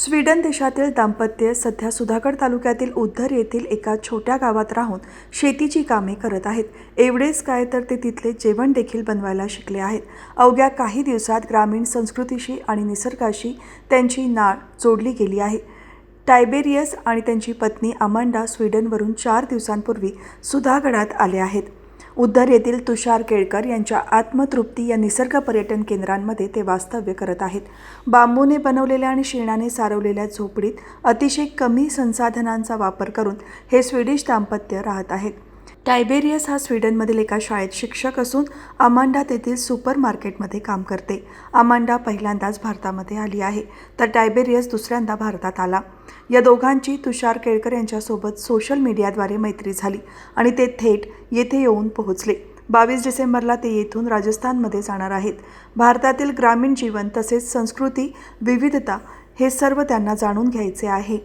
Sweden देशातील दाम्पत्य सध्या सुधागड तालुक्यातील उद्धर येथील एका छोट्या गावात राहून शेतीची कामे करत आहेत. एवढेच काय तर ते तिथले जेवण देखील बनवायला शिकले आहेत. अवघ्या काही दिवसात ग्रामीण संस्कृतीशी आणि निसर्गाशी त्यांची नाळ जोडली गेली आहे. टायबेरियस आणि त्यांची पत्नी अमांडा स्वीडनवरून चार दिवसांपूर्वी सुधागडात आले आहेत. उद्धर येथील तुषार केळकर यांच्या आत्मतृप्ती या निसर्ग पर्यटन केंद्रांमध्ये ते वास्तव्य करत आहेत. बांबूने बनवलेल्या आणि शेणाने सारवलेल्या झोपडीत अतिशय कमी संसाधनांचा वापर करून हे स्वीडिश दाम्पत्य राहत आहेत. टायबेरियस हा स्वीडनमधील एका शाळेत शिक्षक असून अमांडा तेथील सुपर मार्केटमध्ये काम करते. अमांडा पहिल्यांदाच भारतामध्ये आली आहे तर टायबेरियस दुसऱ्यांदा भारतात आला. या दोघांची तुषार केळकर यांच्यासोबत सोशल मीडियाद्वारे मैत्री झाली आणि ते थेट येथे येऊन पोहोचले. बावीस डिसेंबरला ते येथून राजस्थानमध्ये जाणार आहेत. भारतातील ग्रामीण जीवन तसेच संस्कृती विविधता हे सर्व त्यांना जाणून घ्यायचे आहे.